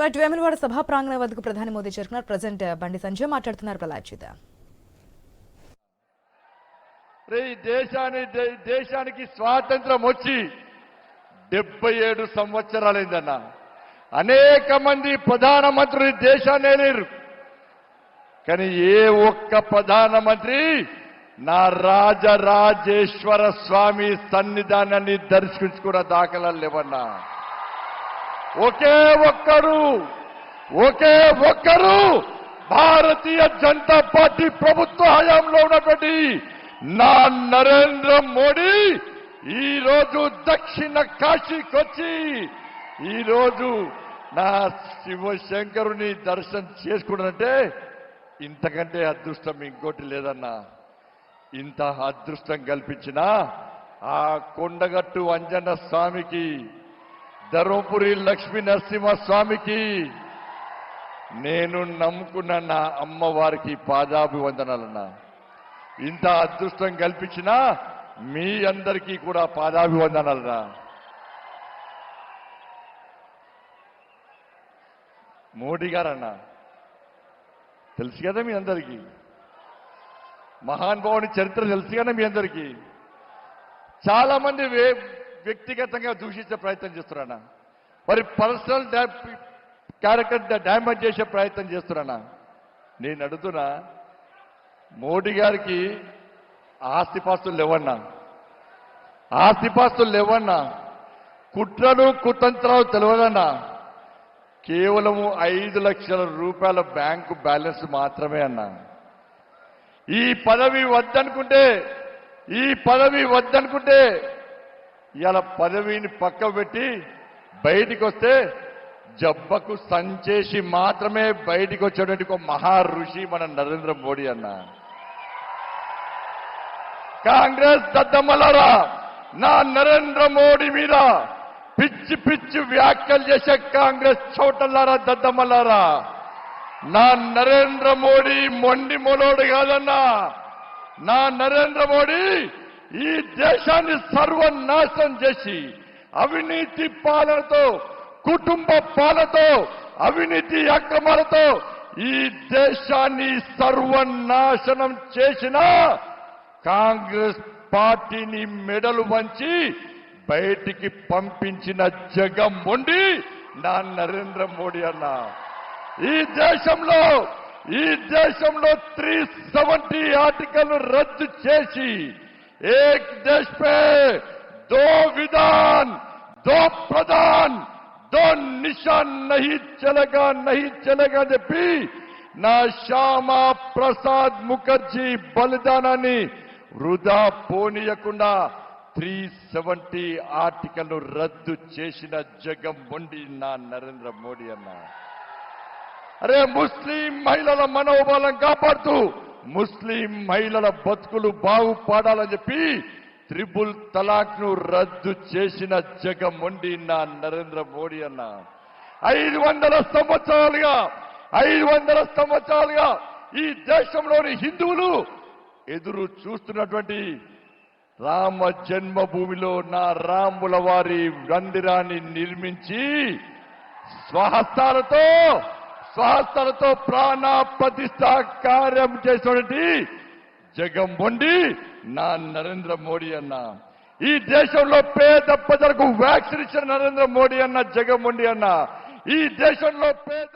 Right Vemulawada సభా ప్రాంగణం వద్దకు ప్రధాని మోదీ చేరుకున్నారు. ప్రజెంట్ బండి సంజయ్ మాట్లాడుతున్నారు ప్రలాద్ చేత ఈ దేశాన్ని దేశానికి స్వాతంత్రం వచ్చి డెబ్బై ఏడు సంవత్సరాలైందన్న. అనేక మంది ప్రధానమంత్రులు ఈ దేశాన్ని లేరు కానీ ఏ ఒక్క ప్రధానమంత్రి నా రాజరాజేశ్వర స్వామి సన్నిధానాన్ని దర్శించుకున్న దాఖలాలు లేవన్నా. ఒకే ఒక్కరు ఒకే ఒక్కరు భారతీయ జనతా పార్టీ ప్రభుత్వ హయాంలో ఉన్నటువంటి నా నరేంద్ర మోడీ ఈ రోజు దక్షిణ కాశీకి వచ్చి ఈరోజు నా శివశంకరుని దర్శనం చేసుకున్నానంటే ఇంతకంటే అదృష్టం ఇంకోటి లేదన్నా. ఇంత అదృష్టం కల్పించిన ఆ కొండగట్టు అంజన్న స్వామికి ధర్మపురి లక్ష్మీ నరసింహ స్వామికి నేను నమ్ముకున్న నా అమ్మవారికి పాదాభివందనాలన్నా. ఇంత అదృష్టం కల్పించిన మీ అందరికీ కూడా పాదాభివందనాలన్నా మోడీ గారన్నా తెలుసు కదా మీ అందరికీ? మహానుభావుని చరిత్ర తెలుసు కదా మీ అందరికీ? చాలా మంది వ్యక్తిగతంగా దూషించే ప్రయత్నం చేస్తున్నానా మరి పర్సనల్ క్యారెక్టర్ డ్యామేజ్ చేసే ప్రయత్నం చేస్తున్నానా నేను అడుగుతున్నా మోడీ గారికి ఆస్తిపాస్తులు లేవన్నా. ఆస్తిపాస్తులు లేవన్నా. కుట్రలు కుతంత్రాలు తెలియదన్నా కేవలము ఐదు లక్షల రూపాయల బ్యాంకు బ్యాలెన్స్ మాత్రమే అన్నా. ఈ పదవి వద్దనుకుంటే ఈ పదవి వద్దనుకుంటే ఇవాళ పదవిని పక్క పెట్టి బయటికి వస్తే జబ్బకు సంచేసి మాత్రమే బయటికి వచ్చేటువంటి ఒక మహా ఋషి మన నరేంద్ర మోడీ అన్న. కాంగ్రెస్ దద్దమ్మలారా నా నరేంద్ర మోడీ మీద పిచ్చి పిచ్చి వ్యాఖ్యలు చేసే కాంగ్రెస్ చోటల్లారా దద్దమ్మలారా నా నరేంద్ర మోడీ మొండి మొలోడు కాదన్నా. నా నరేంద్ర మోడీ ఈ దేశాన్ని సర్వనాశనం చేసి అవినీతి పాలనతో కుటుంబ పాలనతో అవినీతి అక్రమాలతో ఈ దేశాన్ని సర్వనాశనం చేసిన కాంగ్రెస్ పార్టీని మెడలు వంచి బయటికి పంపించిన జగం ఉండి నా నరేంద్ర మోడీ అన్నా. ఈ దేశంలో ఈ దేశంలో త్రీ సెవెంటీ ఆర్టికల్ రద్దు చేసి ఏక్ देश पे దో విధాన్ దో ప్రధాన్ దో నిశాన్ नहीं चलेगा नहीं चलेगा చెప్పి నా శ్యామా ప్రసాద్ ముఖర్జీ బలిదానాన్ని వృధా పోనీయకుండా త్రీ సెవెంటీ ఆర్టికల్ రద్దు చేసిన జగం మొండి నా నరేంద్ర మోడీ అన్న అరే ముస్లిం మహిళల మనోబలం కాపాడుతూ ముస్లిం మహిళల బతుకులు బాగుపడాలని చెప్పి త్రిబుల్ తలాక్ను రద్దు చేసిన జగమొండి నా నరేంద్ర మోడీ అన్న. ఐదు వందల సంవత్సరాలుగా ఐదు వందల సంవత్సరాలుగా ఈ దేశంలోని హిందువులు ఎదురు చూస్తున్నటువంటి రామ జన్మభూమిలో నా రాముల వారి మందిరాన్ని నిర్మించి స్వహస్తాలతో శాస్త్రతో ప్రాణ ప్రతిష్ట కార్యం చేసినటువంటి జగంబొండి నా నరేంద్ర మోడీ అన్న. ఈ దేశంలో పేద ప్రజలకు వ్యాక్సిన్ ఇచ్చిన నరేంద్ర మోడీ అన్న జగం వండి అన్న. ఈ దేశంలో పేద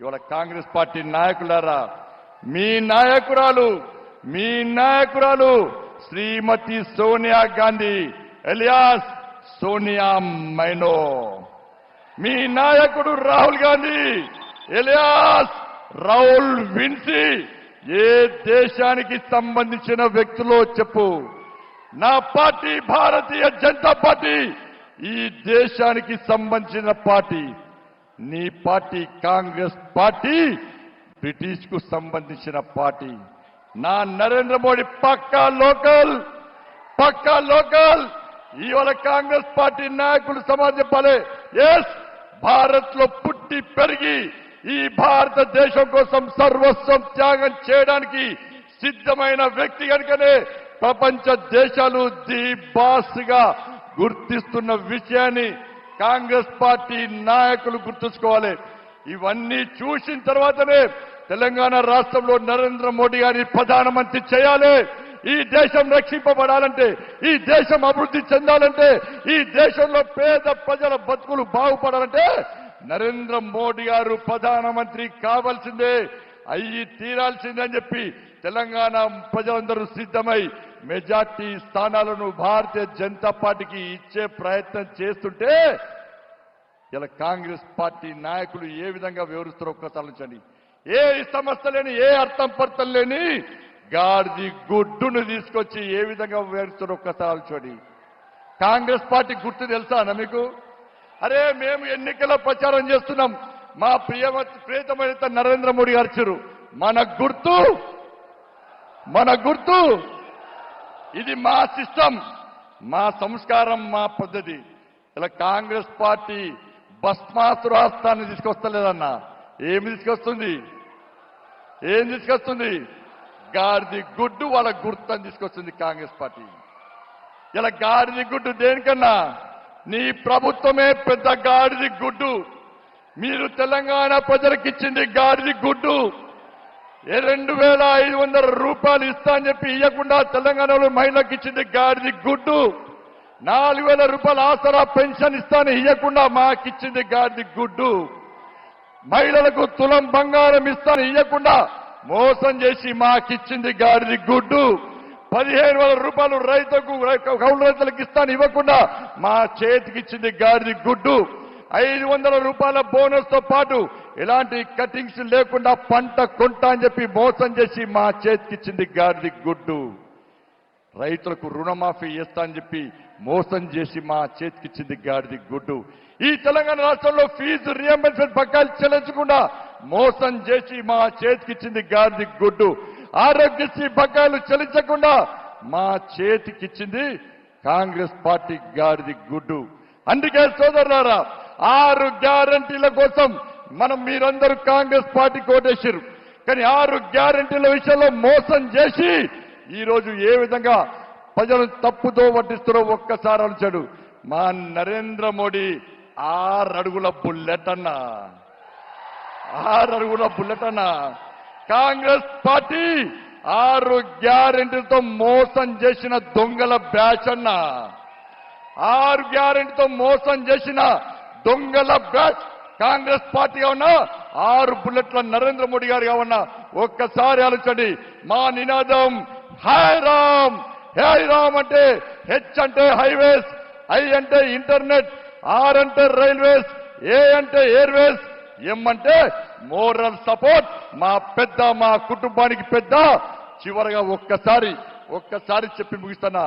ఇవాళ కాంగ్రెస్ పార్టీ నాయకులారా మీ నాయకురాలు మీ నాయకురాలు శ్రీమతి సోనియా గాంధీ ఎలియాస్ సోనియా మైనో. మీ నాయకుడు రాహుల్ గాంధీ ఎలియాస్ రాహుల్ విన్సీ. ఏ దేశానికి సంబంధించిన వ్యక్తులో చెప్పు. నా పార్టీ భారతీయ జనతా పార్టీ ఈ దేశానికి సంబంధించిన పార్టీ. నీ పార్టీ కాంగ్రెస్ పార్టీ బ్రిటిష్కు సంబంధించిన పార్టీ. నా నరేంద్ర మోడీ పక్కా లోకల్ పక్కా లోకల్. ఇవాళ కాంగ్రెస్ పార్టీ నాయకులు సమాజం చెప్పాలి ఎస్ భారత్లో పుట్టి పెరిగి ఈ భారతదేశం కోసం సర్వస్వం త్యాగం చేయడానికి సిద్ధమైన వ్యక్తి కనుకనే ప్రపంచ దేశాలు ది బాస్గా గుర్తిస్తున్న విషయాన్ని కాంగ్రెస్ పార్టీ నాయకులు గుర్తుంచుకోవాలి. ఇవన్నీ చూసిన తర్వాతనే తెలంగాణ రాష్ట్రంలో నరేంద్ర మోడీ గారిని ప్రధానమంత్రి చేయాలి. ఈ దేశం రక్షింపబడాలంటే ఈ దేశం అభివృద్ధి చెందాలంటే ఈ దేశంలో పేద ప్రజల బతుకులు బాగుపడాలంటే నరేంద్ర మోడీ గారు ప్రధానమంత్రి కావాల్సిందే. అయ్యి తీరాల్సిందే అని చెప్పి తెలంగాణ ప్రజలందరూ సిద్ధమై మెజార్టీ స్థానాలను భారతీయ జనతా పార్టీకి ఇచ్చే ప్రయత్నం చేస్తుంటే ఇలా కాంగ్రెస్ పార్టీ నాయకులు ఏ విధంగా వివరిస్తారో ఒక్కసారి ఆలోచించండి. ఏ సమస్య లేని ఏ అర్థం పర్థం లేని గాడిది గుడ్డును తీసుకొచ్చి ఏ విధంగా వివరిస్తారో ఒక్కసారి ఆలోచించండి. కాంగ్రెస్ పార్టీ గుర్తు తెలుసా అన్న మీకు? అరే మేము ఎన్నికల ప్రచారం చేస్తున్నాం. మా ప్రియమ ప్రియతమైన నరేంద్ర మోడీ గారు మన గుర్తు మన గుర్తు ఇది మా సిస్టమ్ మా సంస్కారం మా పద్ధతి. ఇలా కాంగ్రెస్ పార్టీ భస్మాసురాస్తాన్ని తీసుకొస్తలేదన్న. ఏమి తీసుకొస్తుంది? ఏం తీసుకొస్తుంది? గాడిది గుడ్డు వాళ్ళ గుర్తని తీసుకొస్తుంది కాంగ్రెస్ పార్టీ. ఇలా గాడిది గుడ్డు దేనికన్నా? నీ ప్రభుత్వమే పెద్ద గాడిది గుడ్డు. మీరు తెలంగాణ ప్రజలకు ఇచ్చింది గాడిది గుడ్డు. రెండు వేల ఐదు వందల రూపాయలు ఇస్తా అని చెప్పి ఇవ్వకుండా తెలంగాణలో మహిళలకు ఇచ్చింది గాడిది గుడ్డు. నాలుగు వేల రూపాయల ఆసరా పెన్షన్ ఇస్తాను ఇవ్వకుండా మాకిచ్చింది గాడిది గుడ్డు. మహిళలకు తులం బంగారం ఇస్తాను ఇవ్వకుండా మోసం చేసి మాకిచ్చింది గాడిది గుడ్డు. పదిహేను వేల రూపాయలు రైతుకు కౌలు రైతులకు ఇస్తాను ఇవ్వకుండా మా చేతికి ఇచ్చింది గాడిది గుడ్డు. ఐదు వందల రూపాయల బోనస్తో పాటు ఎలాంటి కటింగ్స్ లేకుండా పంట కొంటా అని చెప్పి మోసం చేసి మా చేతికిచ్చింది గాడిది గుడ్డు. రైతులకు రుణమాఫీ చేస్తా అని చెప్పి మోసం చేసి మా చేతికిచ్చింది గాడిది గుడ్డు. ఈ తెలంగాణ రాష్ట్రంలో ఫీజు రియంబర్స్మెంట్ పక్కాలు చెల్లించకుండా మోసం చేసి మా చేతికిచ్చింది గాడిది గుడ్డు. ఆరోగ్యశ్రీ బకాయిలు చెల్లించకుండా మా చేతికిచ్చింది కాంగ్రెస్ పార్టీ గాడిది గుడ్డు. అందుకే సోదరులారా ఆరు గ్యారంటీల కోసం మనం మీరందరూ కాంగ్రెస్ పార్టీ ఓటేశారు కానీ ఆరు గ్యారంటీల విషయంలో మోసం చేసి ఈరోజు ఏ విధంగా ప్రజలను తప్పుతో వడ్డిస్తారో ఒక్కసారి ఆలోచాడు మా నరేంద్ర మోడీ ఆరు అడుగుల బుల్లెట్ అన్నా. ఆరు అడుగుల బుల్లెట్ అన్న. కాంగ్రెస్ పార్టీ ఆరు గ్యారెంటీలతో మోసం చేసిన దొంగల బ్యాచ్ అన్న. ఆరు గ్యారెంటీతో మోసం చేసిన దొంగల బ్యాచ్ కాంగ్రెస్ పార్టీ ఉన్నా ఆరు బుల్లెట్ల నరేంద్ర మోడీ గారు ఉన్నా ఒక్కసారి ఆలోచండి మా నినాదం హాయ్ రామ్ హాయ్ రామ్ అంటే హెచ్ అంటే హైవేస్ ఐ అంటే ఇంటర్నెట్ ఆర్ అంటే రైల్వేస్ ఏ అంటే ఎయిర్వేస్ ఎం అంటే మోరల్ సపోర్ట్. మా పెద్ద మా కుటుంబానికి పెద్ద. చివరగా ఒక్కసారి ఒక్కసారి చెప్పి ముగిస్తానా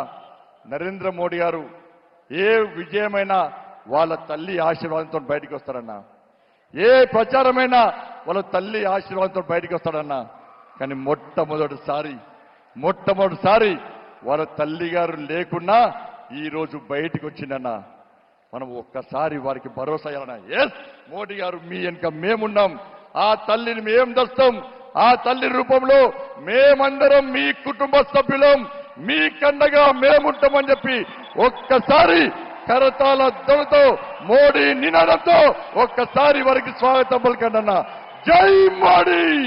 నరేంద్ర మోడీ గారు ఏ విజయమైనా వాళ్ళ తల్లి ఆశీర్వాదంతో బయటికి వస్తారన్నా. ఏ ప్రచారమైనా వాళ్ళ తల్లి ఆశీర్వాదంతో బయటికి వస్తాడన్నా. కానీ మొట్టమొదటిసారి మొట్టమొదటిసారి వాళ్ళ తల్లి గారు లేకున్నా ఈరోజు రోజు బయటికి వచ్చిందన్నా. మనం ఒక్కసారి వారికి భరోసా ఇవ్వాలన్నా ఎస్ మోడీ గారు మీ వెనుక మేమున్నాం. ఆ తల్లిని మేం దస్తాం. ఆ తల్లి రూపంలో మేమందరం మీ కుటుంబ సభ్యులం. మీ కండగా మేముంటామని చెప్పి ఒక్కసారి కరతాల దొరతో మోడీ నినాదంతో ఒక్కసారి వారికి స్వాగతం పలకండి అన్న. జై మోడీ!